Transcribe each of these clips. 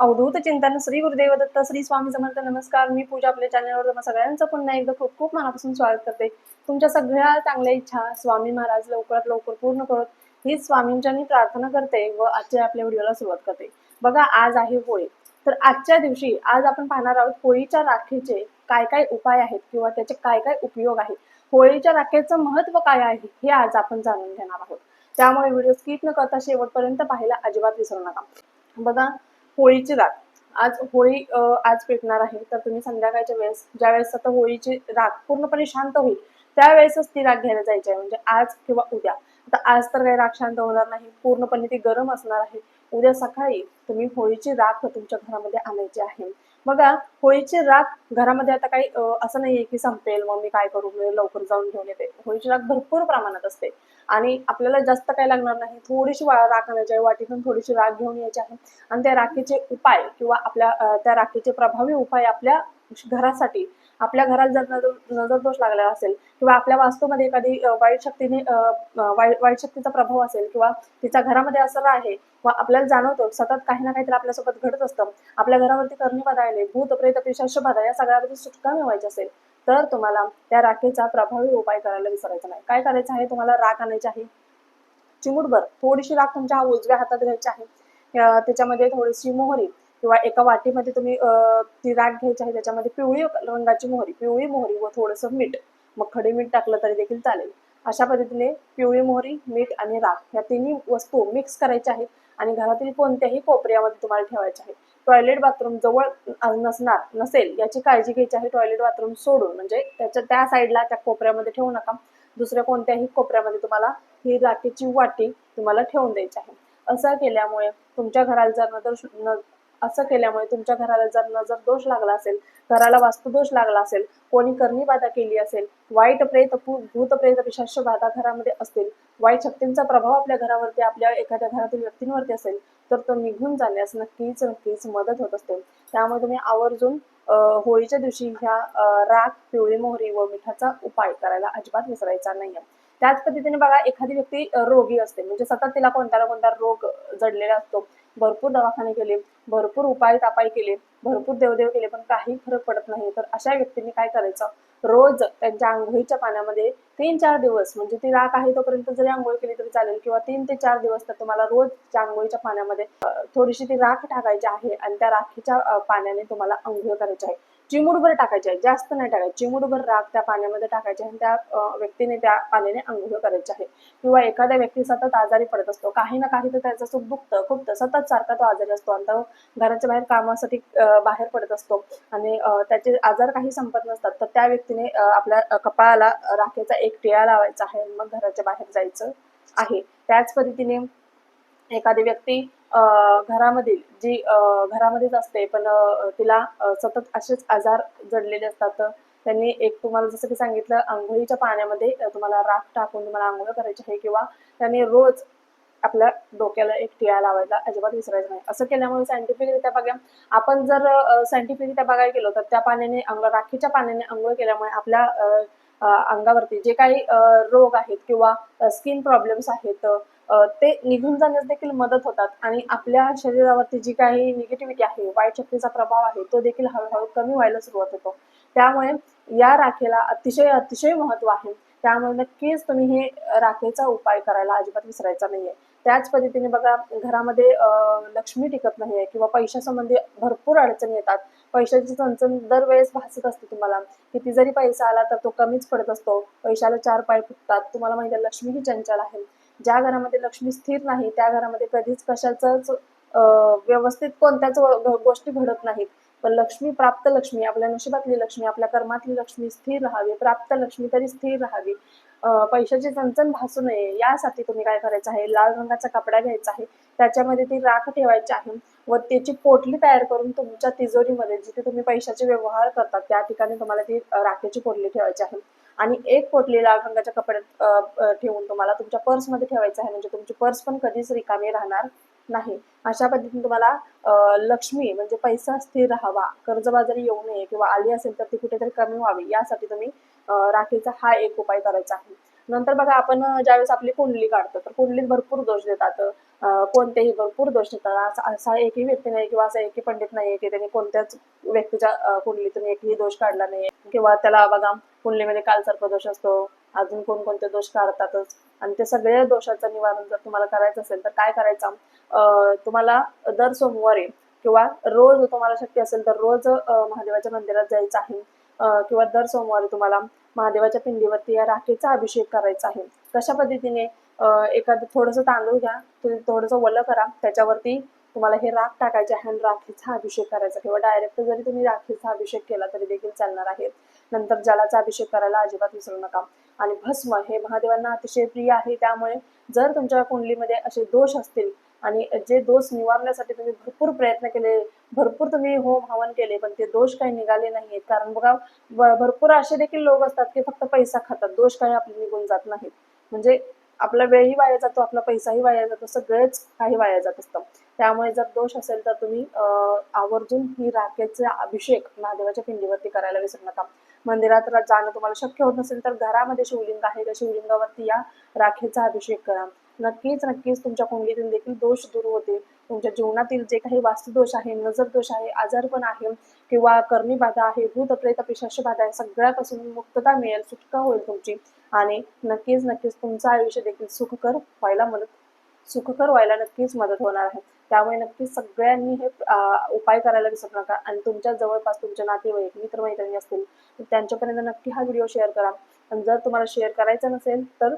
अवधूत चिंतन श्री गुरुदेव दत्त श्री स्वामी समर्थ नमस्कार. मी पूजा आपल्या चॅनलवर तुम्हा सगळ्यांचं पुन्हा एकदा खूप खूप मनापासून स्वागत करते. तुमच्या सगळ्या चांगल्या इच्छा स्वामी महाराज लवकरात लवकर पूर्ण करत ही स्वामींच्या मी प्रार्थना करते व आजच्या आपल्या व्हिडिओला सुरुवात करते. बघा आज आहे होळी. तर आजच्या दिवशी आज आपण पाहणार आहोत होळीच्या राखेचे काय काय उपाय आहेत किंवा त्याचे काय काय उपयोग आहेत. होळीच्या राखेचं महत्त्व काय आहे हे आज आपण जाणून घेणार आहोत. त्यामुळे व्हिडिओ स्किप न करता शेवटपर्यंत पाहायला अजिबात विसरू नका. बघा होळीची राख आज होळी आज पेटणार आहे. तर तुम्ही संध्याकाळच्या वेळेस ज्या वेळेस आता होळीची राग पूर्णपणे शांत होईल त्यावेळेसच ती राख घ्यायला जायची आहे. म्हणजे आज किंवा उद्या. आता आज तर काही राख शांत होणार नाही. पूर्णपणे ती गरम असणार आहे. उद्या सकाळी तुम्ही होळीची राख तुमच्या घरामध्ये आणायची आहे. बघा होळीची राख घरामध्ये आता काही असं नाहीये की संपेल मग मी काय करू? मी लवकर जाऊन घेऊन येते. होळीची राख भरपूर प्रमाणात असते. आणि आपल्याला जास्त काही लागणार नाही. थोडीशी वा- राख आणायची आहे. वाटीतून थोडीशी राख घेऊन यायची आहे. आणि त्या राखीचे उपाय किंवा आपल्या त्या राखीचे प्रभावी उपाय आपल्या घरासाठी आपल्या घराला जर नजर दोष लागला असेल किंवा आपल्या वास्तूमध्ये एखादी वाईट शक्तीने वाईट वाईट शक्तीचा प्रभाव असेल किंवा तिचा घरामध्ये असर आहे व आपल्याला जाणवतो सतत काही ना काहीतरी आपल्यासोबत घडत असतं आपल्या घरावरती करणी बाधा भूत प्रेत पिशाश बाधा या सगळ्यावरती सुटका मिळवायची असेल तर तुम्हाला त्या राखेचा प्रभावी उपाय करायला विसरायचा नाही. काय करायचं आहे? तुम्हाला राख आणायची आहे. चिमुटभर थोडीशी राख तुमच्या उजव्या हातात घ्यायची आहे. त्याच्यामध्ये थोडीशी मोहरी किंवा एका वाटीमध्ये तुम्ही ती राख घ्यायची आहे त्याच्यामध्ये पिवळी रंगाची मोहरी पिवळी मोहरी व थोडंसं मीठ. मग खडे मीठ टाकलं तरी देखील चालेल. अशा पद्धतीने पिवळी मोहरी मीठ आणि राख या तिन्ही वस्तू मिक्स करायच्या आहेत आणि घरातील कोणत्याही कोपऱ्यामध्ये तुम्हाला ठेवायचे आहे टॉयलेट बाथरूम जवळ नसणार नसेल याची काळजी घ्यायची आहे टॉयलेट बाथरूम सोडून. म्हणजे त्याच्या त्या साईडला त्या कोपऱ्यामध्ये ठेवू नका. दुसऱ्या कोणत्याही कोपऱ्यामध्ये तुम्हाला ही राखेची वाटी तुम्हाला ठेवून द्यायची आहे. असं केल्यामुळे तुमच्या घराला जर नजर असं केल्यामुळे तुमच्या घराला जर नजर दोष लागला असेल घराला वास्तुदोष लागला असेल कोणी करणी बाधा केली असेल वाईट प्रेत भूत प्रेत पिशाच बाधा घरामध्ये असतील वाईट शक्तींचा प्रभाव आपल्या घरावरती आपल्या एखाद्या घरातील व्यक्तींवरती असेल तर तो निघून जाण्यास नक्कीच नक्कीच मदत होत असते. त्यामुळे तुम्ही आवर्जून होळीच्या दिवशी ह्या राख पिवळी मोहरी व मिठाचा उपाय करायला अजिबात विसरायचा नाहीये. त्याच पद्धतीने बघा एखादी व्यक्ती रोगी असते. म्हणजे सतत तिला कोणता ना कोणता रोग जडलेला असतो. भरपूर दवाखाने केले भरपूर उपाय तापाय केले भरपूर देवदेव केले पण काही फरक पडत नाही. तर अशा व्यक्तींनी काय करायचं? रोज त्यांच्या आंघोळीच्या पाण्यामध्ये तीन चार दिवस म्हणजे ती राख आहे तोपर्यंत जरी आंघोळ केली तरी चालेल किंवा तीन ते चार दिवस तर तुम्हाला रोज त्या आंघोळीच्या पाण्यामध्ये थोडीशी ती राख टाकायची आहे आणि त्या राखीच्या पाण्याने तुम्हाला आंघोळ करायची आहे. चिमूडभर टाकायचे आहे जास्त नाही टाकायचे. चिमूडभर राख त्या पाण्यामध्ये टाकायचे आणि त्या व्यक्तीने त्या पाण्याने आंघोळ करायची आहे. किंवा एखाद्या व्यक्ती सतत आजारी पडत असतो. काही ना काही तर त्याचं सुख दुखतं. खूप सतत सारखा तो आजारी असतो आणि तो घराच्या बाहेर कामासाठी बाहेर पडत असतो. आणि त्याचे आजार काही संपत नसतात. तर त्या व्यक्तीने आपल्या कपाळाला राखेचा एक टिळा लावायचा आहे आणि मग घराच्या बाहेर जायचं आहे. त्याच पद्धतीने एखादी व्यक्ती घरामधील जी घरामध्येच असते पण तिला सतत असेच आजार जडलेले असतात त्यांनी एक तुम्हाला जसं की सांगितलं आंघोळीच्या पाण्यामध्ये तुम्हाला राख टाकून तुम्हाला आंघोळ करायची आहे किंवा त्यांनी रोज आपल्या डोक्याला एक टिळा लावायचा अजिबात विसरायचं नाही. असं केल्यामुळे सायंटिफिकरित्या बघा आपण जर सायंटिफिकरित्या बघायला गेलो तर त्या पाण्याने अंग राखीच्या पाण्याने आंघोळ केल्यामुळे आपल्या अंगावरती जे काही रोग आहेत किंवा स्किन प्रॉब्लेम्स आहेत ते निघून जाण्यास देखील मदत होतात. आणि आपल्या शरीरावरती जी काही निगेटिव्हिटी आहे वाईट शक्तीचा प्रभाव आहे तो देखील हळूहळू कमी व्हायला सुरुवात होतो. त्यामुळे या राखेला अतिशय अतिशय महत्त्व आहे. त्यामुळे नक्कीच तुम्ही हे राखेचा उपाय करायला अजिबात विसरायचा नाहीये. त्याच पद्धतीने बघा घरामध्ये लक्ष्मी टिकत नाहीये किंवा पैशासंबंधी भरपूर अडचणी येतात. पैशाची चणचण दरवेळेस भासत असते तुम्हाला. किती जरी पैसा आला तर तो कमीच पडत असतो. पैशाला चार पाय फुटतात. तुम्हाला माहिती आहे लक्ष्मी ही चंचल आहे. ज्या घरामध्ये लक्ष्मी स्थिर नाही त्या घरामध्ये कधीच कशाच व्यवस्थित कोणत्याच गोष्टी घडत नाहीत. पण लक्ष्मी प्राप्त लक्ष्मी आपल्या नशिबातली लक्ष्मी आपल्या कर्मातली लक्ष्मी स्थिर राहावी प्राप्त लक्ष्मी तरी स्थिर राहावी. अं, पैशाची चणचण भासू नये यासाठी तुम्ही काय करायचं आहे? लाल रंगाचा कपडा घ्यायचा आहे त्याच्यामध्ये ती राख ठेवायची आहे व त्याची पोटली तयार करून तुमच्या तिजोरीमध्ये जिथे तुम्ही पैशाचे व्यवहार करतात त्या ठिकाणी तुम्हाला ती राखेची पोटली ठेवायची आहे. आणि एक पोटली लाल रंगाच्या कपड्यात ठेवून तुम्हाला तुमच्या पर्समध्ये ठेवायचं आहे. म्हणजे तुमची पर्स पण कधीच रिकामी राहणार नाही. अशा पद्धतीने तुम्हाला लक्ष्मी म्हणजे पैसा स्थिर राहावा कर्जबाजारी येऊ नये किंवा आली असेल तर ती कुठेतरी कमी व्हावी यासाठी तुम्ही राखीचा हा एक उपाय करायचा आहे. नंतर बघा आपण ज्यावेळेस आपली कुंडली काढतो तर कुंडलीत भरपूर दोष देतात. कोणतेही भरपूर दोष देतात. असा- असा एकही व्यक्ती नाही किंवा असा एकही पंडित नाही की त्यांनी कोणत्याच व्यक्तीच्या कुंडलीतून एकही दोष काढला नाही किंवा त्याला बघा कुंडलीमध्ये कालसर्प दोष असतो. अजून कोणकोणते दोष काढतातच. आणि ते सगळ्या दोषाचं निवारण जर तुम्हाला करायचं असेल तर काय करायचं? अं, तुम्हाला दर सोमवारी किंवा रोज तुम्हाला शक्य असेल तर रोज महादेवाच्या मंदिरात जायचं आहे. किंवा दर सोमवारी तुम्हाला महादेवाच्या पिंडीवरती या राखेचा अभिषेक करायचा आहे. कशा पद्धतीने? एखादं थोडंसं तांदूळ घ्या. तुम्ही थोडंसं वलं करा. त्याच्यावरती तुम्हाला हे राख टाकायचे आहे आणि राखेचा अभिषेक करायचा किंवा डायरेक्ट जरी तुम्ही राखेचा अभिषेक केला तरी देखील चालणार आहे. नंतर जलाचा अभिषेक करायला अजिबात विसरू नका. आणि भस्म हे महादेवांना अतिशय प्रिय आहे. त्यामुळे जर तुमच्या कुंडलीमध्ये असे दोष असतील आणि जे दोष निवारण्यासाठी तुम्ही भरपूर प्रयत्न केले भरपूर तुम्ही होम हवन केले पण ते दोष काही निघाले नाहीत कारण बघा भरपूर असे देखील लोक असतात की फक्त पैसा खातात. दोष काही आपले निघून जात नाहीत. म्हणजे आपला वेळही वाया जातो आपला पैसाही वाया जातो सगळेच काही वाया जात असतं. त्यामुळे जर दोष असेल तर तुम्ही अं, आवर्जून ही राखेचा अभिषेक महादेवाच्या पिंडीवरती करायला विसरू नका. मंदिरात जाणं तुम्हाला शक्य होत नसेल तर घरामध्ये शिवलिंग आहे त्या शिवलिंगावरती या राखेचा अभिषेक करा. नक्कीच नक्कीच तुमच्या कुंडलीतील देखील दोष दूर होतील. तुमच्या जीवनातील जे काही वास्तुदोष आहे नजर दोष आहे आजारपण आहे किंवा कर्मी बाधा आहे भूत प्रेत पिशाची बाधा आहे सगळ्यापासून मुक्तता मिळेल सुटका होईल तुमची. आणि नक्कीच नक्कीच तुमचं आयुष्य देखील सुखकर व्हायला मदत सुखकर व्हायला नक्कीच मदत होणार आहे. त्यामुळे नक्कीच सगळ्यांनी हे उपाय करायला विसरू नका. आणि तुमच्या जवळपास तुमच्या नातेवाईक मित्रमैत्रिणी असतील तर त्यांच्यापर्यंत नक्की हा व्हिडिओ शेअर करा. आणि जर तुम्हाला शेअर करायचा नसेल तर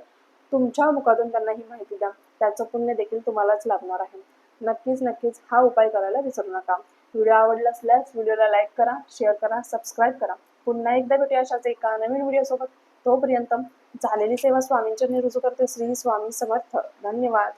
तुमच्या मुखातून त्यांना ही माहिती द्या. त्याचं पुण्य देखील तुम्हालाच लागणार आहे. नक्कीच नक्कीच हा उपाय करायला विसरू नका. व्हिडिओ आवडला असल्यास व्हिडिओला लाईक करा शेअर करा सबस्क्राईब करा. पुन्हा एकदा भेटूया अशाच एका नवीन व्हिडिओसोबत. तोपर्यंत झालेली सेवा स्वामींच्या रुजू करते. श्री स्वामी समर्थ. धन्यवाद.